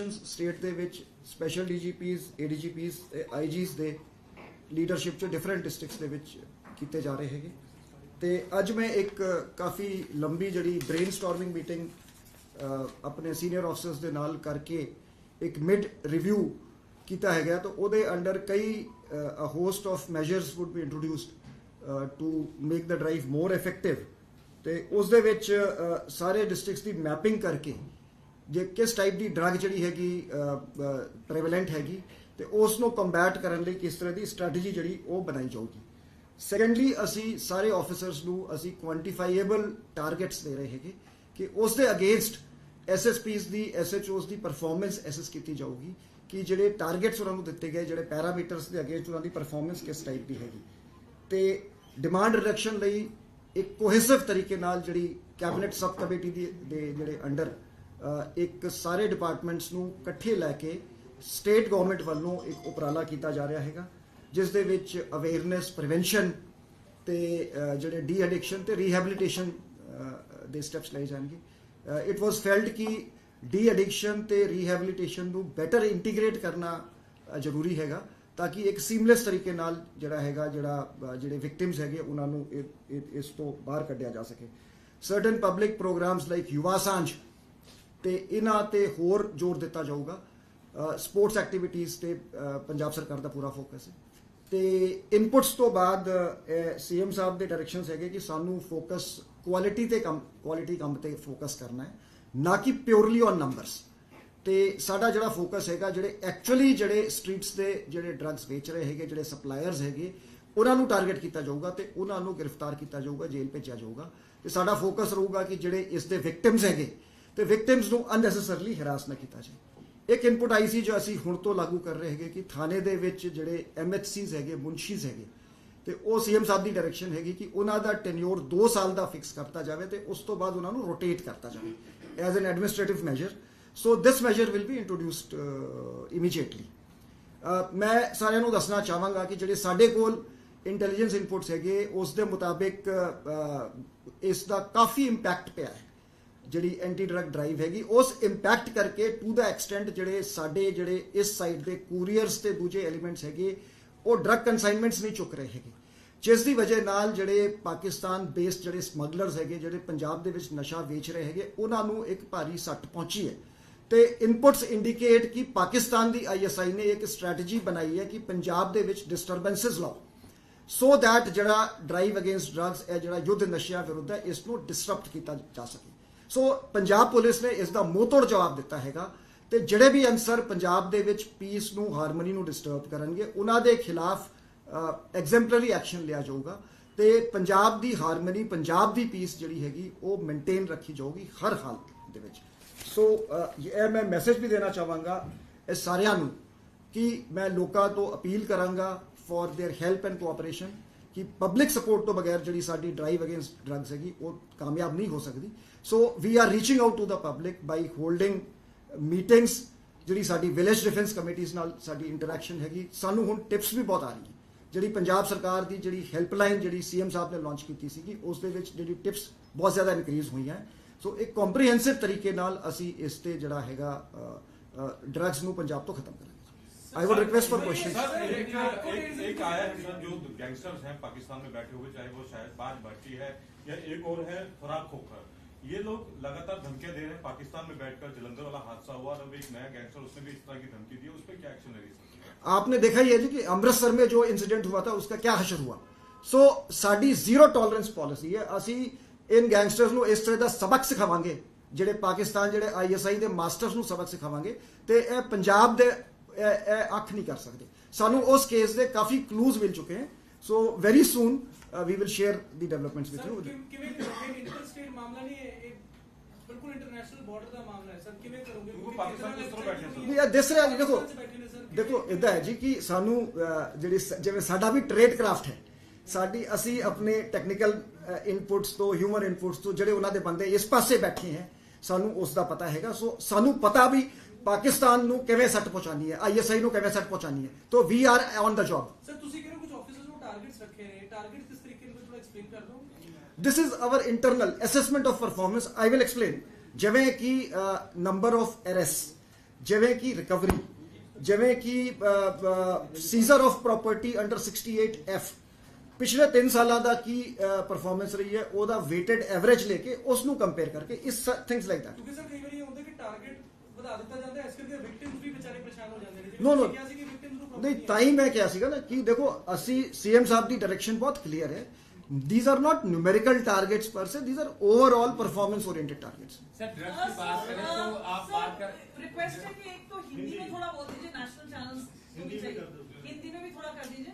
State ਦੇ ਵਿੱਚ special ਡੀਜੀਪੀਜ਼ ਏਡੀਜੀਪੀਜ਼ ਤੇ ਆਈਜੀਜ਼ ਦੇ ਲੀਡਰਸ਼ਿਪ ਚ ਡਿਫਰੈਂਟ ਡਿਸਟ੍ਰਿਕਟਸ ਦੇ ਵਿੱਚ ਕੀਤੇ ਜਾ ਰਹੇ ਹੈਗੇ। ਤੇ ਅੱਜ ਮੈਂ ਇੱਕ ਕਾਫੀ ਲੰਬੀ ਜਿਹੜੀ ਬ੍ਰੇਨਸਟਾਰਮਿੰਗ ਮੀਟਿੰਗ ਆਪਣੇ ਸੀਨੀਅਰ ਆਫਸਰਸ ਦੇ ਨਾਲ ਕਰਕੇ ਇੱਕ ਮਿਡ ਰਿਵਿਊ ਕੀਤਾ ਹੈਗਾ। ਤਾਂ ਉਹਦੇ ਅੰਡਰ ਕਈ a host of measures would be introduced to make the drive more effective ਤੇ ਉਸ ਦੇ ਵਿੱਚ ਸਾਰੇ ਡਿਸਟ੍ਰਿਕਟਸ ਦੀ ਮੈਪਿੰਗ ਕਰਕੇ ਜੇ ਕਿਸ ਟਾਈਪ ਦੀ ਡਰੱਗ ਜਿਹੜੀ ਹੈਗੀ ਪ੍ਰੈਵਲੈਂਟ ਹੈਗੀ, ਤੇ ਉਸ ਨੂੰ ਕੰਬੈਟ ਕਰਨ ਲਈ ਕਿਸ ਤਰ੍ਹਾਂ ਦੀ ਸਟ੍ਰੈਟਜੀ ਜਿਹੜੀ ਉਹ ਬਣਾਈ ਜਾਊਗੀ। ਸੈਕੰਡਲੀ ਅਸੀਂ ਸਾਰੇ ਆਫੀਸਰਸ ਨੂੰ ਅਸੀਂ ਕੁਆਂਟੀਫਾਈਏਬਲ ਟਾਰਗੇਟਸ ਦੇ ਰਹੇ ਹੈਗੇ ਕਿ ਉਸ ਦੇ ਅਗੇਂਸਟ ਐਸਐਸਪੀਸ ਦੀ ਐਸਐਚਓਸ ਦੀ ਪਰਫਾਰਮੈਂਸ ਐਸੈਸ ਕੀਤੀ ਜਾਊਗੀ ਕਿ ਜਿਹੜੇ ਟਾਰਗੇਟਸ ਉਹਨਾਂ ਨੂੰ ਦਿੱਤੇ ਗਏ, ਜਿਹੜੇ ਪੈਰਾਮੀਟਰਸ ਦੇ ਅਗੇਂਸਟ ਉਹਨਾਂ ਦੀ ਪਰਫਾਰਮੈਂਸ ਕਿਸ ਟਾਈਪ ਦੀ ਹੈਗੀ। ਤੇ ਡਿਮਾਂਡ ਰਿਡਕਸ਼ਨ ਲਈ ਇੱਕ ਕੋਹੇਸਿਵ ਤਰੀਕੇ ਨਾਲ ਜਿਹੜੀ ਕੈਬਨਿਟ ਸਬ ਕਮੇਟੀ ਦੀ, ਦੇ ਜਿਹੜੇ ਅੰਡਰ ਇੱਕ ਸਾਰੇ ਡਿਪਾਰਟਮੈਂਟਸ ਨੂੰ ਇਕੱਠੇ ਲੈ ਕੇ ਸਟੇਟ ਗਵਰਨਮੈਂਟ ਵੱਲੋਂ ਇੱਕ ਉਪਰਾਲਾ ਕੀਤਾ ਜਾ ਰਿਹਾ ਹੈਗਾ, ਜਿਸ ਦੇ ਵਿੱਚ ਅਵੇਅਰਨੈਸ ਪ੍ਰੀਵੈਂਸ਼ਨ ਤੇ ਜਿਹੜੇ ਡੀ ਐਡਿਕਸ਼ਨ ਤੇ ਰੀਹੈਬਿਲਿਟੇਸ਼ਨ ਦੇ ਸਟੈਪਸ ਲਏ ਜਾਣਗੇ। ਇਟ ਵਾਸ ਫੈਲਡ ਕਿ ਡੀ ਐਡਿਕਸ਼ਨ ਤੇ ਰੀਹੈਬਿਲਿਟੇਸ਼ਨ ਨੂੰ ਬੈਟਰ ਇੰਟੀਗ੍ਰੇਟ ਕਰਨਾ ਜ਼ਰੂਰੀ ਹੈਗਾ, ਤਾਂ ਕਿ ਇੱਕ ਸੀਮਲੈਸ ਤਰੀਕੇ ਨਾਲ ਜਿਹੜਾ ਹੈਗਾ, ਜਿਹੜਾ ਜਿਹੜੇ ਵਿਕਟਿਮਸ ਹੈਗੇ, ਉਹਨਾਂ ਨੂੰ ਇਹ- ਇਸ ਤੋਂ ਬਾਹਰ ਕੱਢਿਆ ਜਾ ਸਕੇ। Certain public programmes like Yuva Sanjh ਤੇ ਇਹਨਾਂ ਤੇ ਹੋਰ ਜ਼ੋਰ ਦਿੱਤਾ ਜਾਊਗਾ। ਸਪੋਰਟਸ ਐਕਟੀਵਿਟੀਜ਼ ਤੇ ਪੰਜਾਬ ਸਰਕਾਰ ਦਾ ਪੂਰਾ ਫੋਕਸ ਹੈ। ਤੇ ਇਨਪੁਟਸ ਤੋਂ ਬਾਅਦ ਸੀਐਮ ਸਾਹਿਬ ਦੇ ਡਾਇਰੈਕਸ਼ਨਸ ਹੈਗੇ ਕਿ ਸਾਨੂੰ ਫੋਕਸ ਕੁਆਲਿਟੀ ਤੇ ਕੰਮ ਕੁਆਲਿਟੀ ਕੰਮ ਤੇ ਫੋਕਸ ਕਰਨਾ ਹੈ, ਨਾ ਕਿ ਪਿਓਰਲੀ ਔਨ ਨੰਬਰਸ ਤੇ ਸਾਡਾ ਜਿਹੜਾ ਫੋਕਸ ਹੈਗਾ, ਜਿਹੜੇ ਐਕਚੁਅਲੀ ਜਿਹੜੇ ਸਟਰੀਟਸ ਦੇ ਜਿਹੜੇ ਡਰੱਗਸ ਵੇਚ ਰਹੇ ਹੈਗੇ, ਜਿਹੜੇ ਸਪਲਾਇਰਸ ਹੈਗੇ, ਉਹਨਾਂ ਨੂੰ ਟਾਰਗੇਟ ਕੀਤਾ ਜਾਊਗਾ ਤੇ ਉਹਨਾਂ ਨੂੰ ਗ੍ਰਿਫਤਾਰ ਕੀਤਾ ਜਾਊਗਾ, ਜੇਲ੍ਹ ਭੇਜਿਆ ਜਾਊਗਾ। ਤੇ ਸਾਡਾ ਫੋਕਸ ਰਹੂਗਾ ਕਿ ਜਿਹੜੇ ਇਸ ਦੇ ਵਿਕਟਿਮਸ ਹੈਗੇ ਤੇ ਵਿਕਟਿਮਸ ਨੂੰ ਅਨਨੈਸੈਸਰਲੀ ਹਰਾਸ ਨਾ ਕੀਤਾ ਜਾਏ। ਇੱਕ ਇਨਪੁਟ ਆਈ ਸੀ ਜੋ ਅਸੀਂ ਹੁਣ ਤੋਂ ਲਾਗੂ ਕਰ ਰਹੇ ਹੈਗੇ ਕਿ ਥਾਣੇ ਦੇ ਵਿੱਚ ਜਿਹੜੇ ਐਮਐਚਸੀਜ਼ ਹੈਗੇ, ਮੁਨਸ਼ੀਜ਼ ਹੈਗੇ, ਤੇ ਉਹ ਸੀਐਮ ਸਾਹਿਬ ਦੀ ਡਾਇਰੈਕਸ਼ਨ ਹੈਗੀ ਕਿ ਉਹਨਾਂ ਦਾ ਟੈਨਿਓਰ 2 ਸਾਲ ਦਾ ਫਿਕਸ ਕਰਤਾ ਜਾਵੇ ਤੇ ਉਸ ਤੋਂ ਬਾਅਦ ਉਹਨਾਂ ਨੂੰ ਰੋਟੇਟ ਕਰਤਾ ਜਾਵੇ as an administrative measure so this measure will be introduced immediately ਮੈਂ ਸਾਰਿਆਂ ਨੂੰ ਦੱਸਣਾ ਚਾਹਾਂਗਾ ਕਿ ਜਿਹੜੇ ਸਾਡੇ ਕੋਲ ਇੰਟੈਲੀਜੈਂਸ ਇਨਪੁਟਸ ਹੈਗੇ, ਉਸ ਦੇ ਮੁਤਾਬਿਕ ਇਸ ਦਾ ਕਾਫੀ ਇੰਪੈਕਟ ਪਿਆ ਹੈ। ਜਿਹੜੀ ਐਂਟੀ ਡਰੱਗ ਡਰਾਈਵ ਹੈਗੀ, ਉਸ ਇੰਪੈਕਟ ਕਰਕੇ ਟੂ ਦਾ ਐਕਸਟੈਂਟ ਜਿਹੜੇ ਸਾਡੇ ਜਿਹੜੇ ਇਸ ਸਾਈਡ ਦੇ ਕੂਰੀਅਰਸ ਤੇ ਦੂਜੇ ਐਲੀਮੈਂਟਸ ਹੈਗੇ, ਉਹ ਡਰੱਗ ਕਨਸਾਈਨਮੈਂਟਸ ਨਹੀਂ ਚੁੱਕ ਰਹੇ ਹੈਗੇ। ਜਿਸ ਦੀ ਵਜ੍ਹਾ ਨਾਲ ਜਿਹੜੇ ਪਾਕਿਸਤਾਨ ਬੇਸਡ ਜਿਹੜੇ ਸਮਗਲਰਸ ਹੈਗੇ, ਜਿਹੜੇ ਪੰਜਾਬ ਦੇ ਵਿੱਚ ਨਸ਼ਾ ਵੇਚ ਰਹੇ ਹੈਗੇ, ਉਹਨਾਂ ਨੂੰ ਇੱਕ ਭਾਰੀ ਸੱਟ ਪਹੁੰਚੀ ਹੈ। ਤੇ ਇਨਪੁਟਸ ਇੰਡੀਕੇਟ ਕਿ ਪਾਕਿਸਤਾਨ ਦੀ ਆਈਐਸਆਈ ਨੇ ਇੱਕ ਸਟ੍ਰੈਟਜੀ ਬਣਾਈ ਹੈ ਕਿ ਪੰਜਾਬ ਦੇ ਵਿੱਚ ਡਿਸਟਰਬੈਂਸਸ ਲਾਓ। ਸੋ that ਜਿਹੜਾ ਡਰਾਈਵ ਅਗੇਂਸਟ ਡਰੱਗਸ ਹੈ, ਜਿਹੜਾ ਯੁੱਧ ਨਸ਼ਿਆਂ ਵਿਰੁੱਧ ਹੈ, ਇਸ ਨੂੰ ਡਿਸਰਪਟ ਕੀਤਾ ਜਾ ਸਕੇ। ਸੋ ਪੰਜਾਬ ਪੁਲਿਸ ਨੇ ਇਸ ਦਾ ਮੋਤੜ ਜਵਾਬ ਦਿੱਤਾ ਹੈਗਾ ਤੇ ਜਿਹੜੇ ਵੀ ਅਨਸਰ ਪੰਜਾਬ ਦੇ ਵਿੱਚ ਪੀਸ ਨੂੰ ਹਾਰਮਨੀ ਨੂੰ ਡਿਸਟਰਬ ਕਰਨਗੇ, ਉਹਨਾਂ ਦੇ ਖਿਲਾਫ ਐਗਜ਼ੈਂਪਲਰੀ ਐਕਸ਼ਨ ਲਿਆ ਜਾਊਗਾ ਤੇ ਪੰਜਾਬ ਦੀ ਹਾਰਮਨੀ ਪੰਜਾਬ ਦੀ ਪੀਸ ਜਿਹੜੀ ਹੈਗੀ, ਉਹ ਮੇਨਟੇਨ ਰੱਖੀ ਜਾਊਗੀ ਹਰ ਹਾਲਤ ਦੇ ਵਿੱਚ। ਸੋ ਇਹ ਮੈਂ ਮੈਸੇਜ ਵੀ ਦੇਣਾ ਚਾਹਾਂਗਾ ਇਹ ਸਾਰਿਆਂ ਨੂੰ ਕਿ ਮੈਂ ਲੋਕਾਂ ਤੋਂ ਅਪੀਲ ਕਰਾਂਗਾ for their help and cooperation ਕਿ ਪਬਲਿਕ ਸਪੋਰਟ ਤੋਂ ਬਗੈਰ ਜਿਹੜੀ ਸਾਡੀ ਡਰਾਈਵ ਅਗੇਂਸਟ ਡਰੱਗਸ ਹੈਗੀ, ਉਹ ਕਾਮਯਾਬ ਨਹੀਂ ਹੋ ਸਕਦੀ। So we are reaching out to the public by holding meetings ਜਿਹੜੀ ਸਾਡੀ ਵਿਲੇਜ ਡਿਫੈਂਸ ਕਮੇਟੀਆਂ ਨਾਲ ਸਾਡੀ ਇੰਟਰੈਕਸ਼ਨ ਹੈਗੀ। ਸਾਨੂੰ ਹੁਣ ਟਿਪਸ ਵੀ ਬਹੁਤ ਆ ਰਹੀ ਹੈ ਜਿਹੜੀ ਪੰਜਾਬ ਸਰਕਾਰ ਦੀ ਜਿਹੜੀ ਹੈਲਪਲਾਈਨ ਜਿਹੜੀ ਸੀਐਮ ਸਾਹਿਬ ਨੇ ਲਾਂਚ ਕੀਤੀ ਸੀਗੀ, ਉਸ ਦੇ ਵਿੱਚ ਜਿਹੜੀ ਟਿਪਸ ਬਹੁਤ ਜ਼ਿਆਦਾ ਇਨਕਰੀਜ਼ ਹੋਈਆਂ ਸੋ ਇੱਕ ਕੰਪਰੀਹੈਂਸਿਵ ਤਰੀਕੇ ਨਾਲ ਅਸੀਂ ਇਸ ਤੇ ਜਿਹੜਾ ਹੈਗਾ ਡਰੱਗਸ ਨੂੰ ਪੰਜਾਬ ਤੋਂ ਖਤਮ ਕਰਾਂਗੇ। I would request for question sir एक एक एक आया है सर जो गैंगस्टर्स हैं पाकिस्तान में बैठे हुए चाहे वो शाहबाज भट्टी है या एक और है फराक खोखर ये लोग लगातार धमकियां दे रहे हैं पाकिस्तान में बैठकर जलंधर वाला हादसा हुआ और अब एक नया गैंगस्टर उसने भी इस तरह की धमकी दी उस पर क्या एक्शन ले आपने देखा ही है जी कि ਅੰਮ੍ਰਿਤਸਰ में जो इंसिडेंट हुआ था उसका क्या हशर हुआ ਸੋ ਸਾਡੀ ਜ਼ੀਰੋ ਟੋਲਰੈਂਸ ਪਾਲਿਸੀ ਹੈ ਅਸੀਂ ਇਨ ਗੈਂਗਸਟਰਸ ਨੂੰ ਇਸ ਤਰ੍ਹਾਂ ਦਾ ਸਬਕ ਸਿਖਾਵਾਂਗੇ ਜਿਹੜੇ ਪਾਕਿਸਤਾਨ ਜਿਹੜੇ ਆਈਐਸਆਈ ਦੇ ਮਾਸਟਰਸ ਨੂੰ ਸਬਕ ਸਿਖਾਵਾਂਗੇ ਤੇ ਇਹ ਪੰਜਾਬ ਦੇ ਅੱਖ ਨਹੀਂ ਕਰ ਸਕਦੇ। ਸਾਨੂੰ ਉਸ ਕੇਸ ਦੇ ਕਾਫੀ ਕਲੂਜ਼ ਮਿਲ ਚੁੱਕੇ ਹਨ so very soon we will share the developments with you ਕਿਵੇਂ ਕਿਵੇਂ ਕਰੋਗੇ? ਇੰਟਰ ਸਟੇਟ ਮਾਮਲਾ ਨਹੀਂ ਹੈ ਇਹ ਬਿਲਕੁਲ ਇੰਟਰਨੈਸ਼ਨਲ ਬਾਰਡਰ ਦਾ ਮਾਮਲਾ ਹੈ। ਸਰ ਕਿਵੇਂ ਕਰੋਗੇ? ਕਿਉਂਕਿ ਪਾਕਿਸਤਾਨ ਕਿਸ ਤਰ੍ਹਾਂ ਬੈਠੇ ਸਰ? ਵੀ ਇਹ ਦਿਸ ਰਿਹਾ ਜੀ ਦੇਖੋ ਦੇਖੋ ਇਦਾਂ ਹੈ ਜੀ ਕਿ ਸਾਨੂੰ ਜਿਹੜੀ ਜਿਵੇਂ ਸਾਡਾ ਵੀ ਟ੍ਰੇਡ ਕਰਾਫਟ ਹੈ ਸਾਡੀ ਅਸੀਂ ਆਪਣੇ ਟੈਕਨੀਕਲ ਇਨਪੁਟਸ ਤੋਂ ਹਿਊਮਨ ਇਨਪੁਟਸ ਤੋਂ ਜਿਹੜੇ ਉਹਨਾਂ ਦੇ ਬੰਦੇ ਇਸ ਪਾਸੇ ਬੈਠੇ ਹੈ ਸਾਨੂੰ ਉਸ ਦਾ ਪਤਾ ਹੈਗਾ। ਸੋ ਸਾਨੂੰ ਪਤਾ ਵੀ ਪਾਕਿਸਤਾਨ ਨੂੰ ਕਿਵੇਂ ਸੱਟ ਪਹੁੰਚਾਣੀ ਹੈ ਆਈਐਸਆਈ ਨੂੰ ਕਿਵੇਂ ਸੱਟ ਪਹੁੰਚਾਣੀ ਹੈ। ਤੋਂ we are on the job sir ਤੁਸੀਂ ਕਿਹੜੇ ਕੁਝ ਆਫੀਸਰਸ ਨੂੰ ਟਾਰਗੇਟਸ ਰੱਖੇ ਨੇ? ਟਾਰਗੇਟ ਕਿਸ ਤਰੀਕੇ ਨਾਲ ਥੋੜਾ ਐਕਸਪਲੇਨ ਕਰ ਦਿਓ। This is our internal assessment of performance i will explain ਜਿਵੇਂ ਕਿ ਨੰਬਰ ਆਫ ਅਰੈਸਟ ਜਿਵੇਂ ਕਿ ਰਿਕਵਰੀ ਜਿਵੇਂ ਕਿ seizure of property under 68 F ਪਿਛਲੇ 3 ਸਾਲਾਂ ਦਾ ਕੀ ਪਰਫਾਰਮੈਂਸ ਰਹੀ ਹੈ ਉਹਦਾ weighted ਐਵਰੇਜ ਲੈ ਕੇ ਉਸ ਨੂੰ ਕੰਪੇਅਰ ਕਰਕੇ ਇਸ ਥਿੰਗਸ ਲਾਈਕ that ਕਿਉਂਕਿ ਸਰ ਕਈ ਵਾਰੀ ਇਹ ਹੁੰਦਾ ਕਿ ਟਾਰਗੇਟ ਵਧਾ ਦਿੱਤਾ ਜਾਂਦਾ ਹੈ ਇਸ ਕਰਕੇ ਵਿਕਟਿਮਸ ਵੀ ਵਿਚਾਰੇ ਪਰੇਸ਼ਾਨ ਹੋ ਜਾਂਦੇ ਨੇ ਜਿਵੇਂ No, no. ਤੁਸੀਂ ਕਿਹਾ ਸੀ ਕਿ ਵਿਕਟਿਮਸ ਨੂੰ ਨਹੀਂ property ਤਾਂ ਹੀ ਮੈਂ ਕਿਹਾ ਸੀਗਾ ਨਾ ਕਿ ਦੇਖੋ ਅਸੀਂ ਸੀਐਮ ਸਾਹਿਬ ਦੀ ਡਾਇਰੈਕਸ਼ਨ ਬਹੁਤ ਕਲੀਅਰ ਹੈ these are not numerical targets per se these are overall performance oriented targets sir drugs की बात करें तो आप बात कर रिक्वेस्ट है कि एक तो हिंदी में थोड़ा बोल दीजिए नेशनल चैनल्स हिंदी में भी थोड़ा कर दीजिए